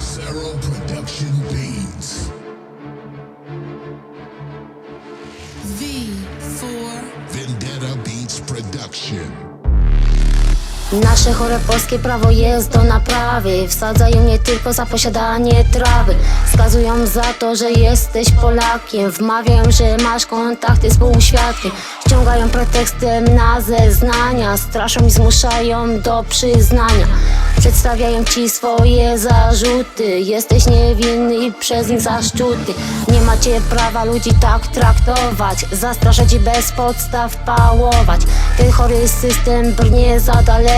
Zero Production Beats. V Four. Vendetta Beats Production. Nasze chore polskie prawo jest do naprawy. Wsadzają nie tylko za posiadanie trawy. Skazują za to, że jesteś Polakiem. Wmawiają, że masz kontakty z półświadkiem Ściągają pretekstem na zeznania. Straszą i zmuszają do przyznania. Przedstawiają ci swoje zarzuty. Jesteś niewinny i przez nich zaszczuty. Nie macie prawa ludzi tak traktować. Zastraszać i bez podstaw pałować. Ten chory system brnie za daleko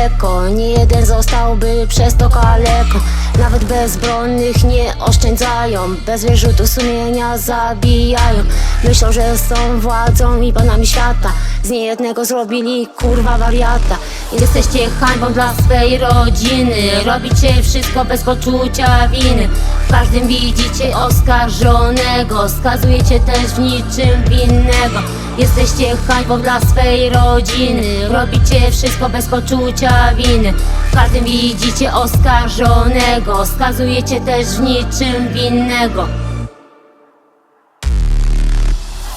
Nie jeden zostałby przez to kaleko. Nawet bezbronnych nie oszczędzają. Bez wyrzutu sumienia zabijają. Myślą, że są władzą i panami świata. Z niejednego zrobili kurwa wariata. Jesteście hańbą dla swej rodziny. Robicie wszystko bez poczucia winy. W każdym widzicie oskarżonego. Skazujecie też w niczym winnego Jesteście hańbą dla swej rodziny. Robicie wszystko bez poczucia winy. W każdym widzicie oskarżonego. Skazujecie też niczym winnego.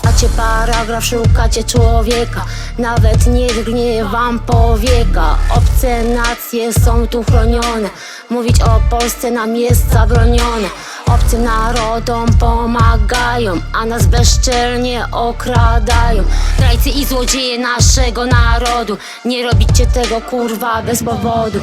Macie paragraf, szukacie człowieka. Nawet nie drgnie wam powieka. Obce nacje są tu chronione. Mówić o Polsce nam jest zabronione Obcym narodom pomagają A nas bezczelnie okradają. Zdrajcy i złodzieje naszego narodu Nie robicie tego kurwa bez powodu.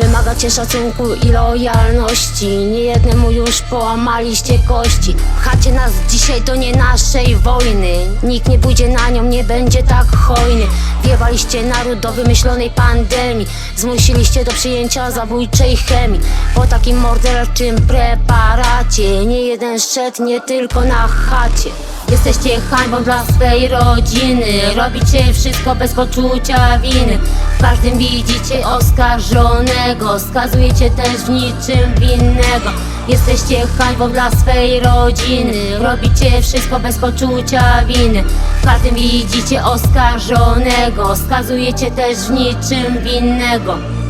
Wymagacie szacunku i lojalności Niejednemu już połamaliście kości. Pchacie nas dzisiaj do nie naszej wojny Nikt nie pójdzie na nią, nie będzie tak hojny. Wiewaliście naród do wymyślonej pandemii Zmusiliście do przyjęcia zabójczej chemii. Po takim morderczym preparacie Nie jeden szedł, nie tylko na chacie. Jesteście hańbą dla swej rodziny. Robicie wszystko bez poczucia winy. W każdym widzicie oskarżonego. Skazujecie też w niczym winnego. Jesteście hańbą dla swej rodziny. Robicie wszystko bez poczucia winy. W każdym widzicie oskarżonego. Skazujecie też w niczym winnego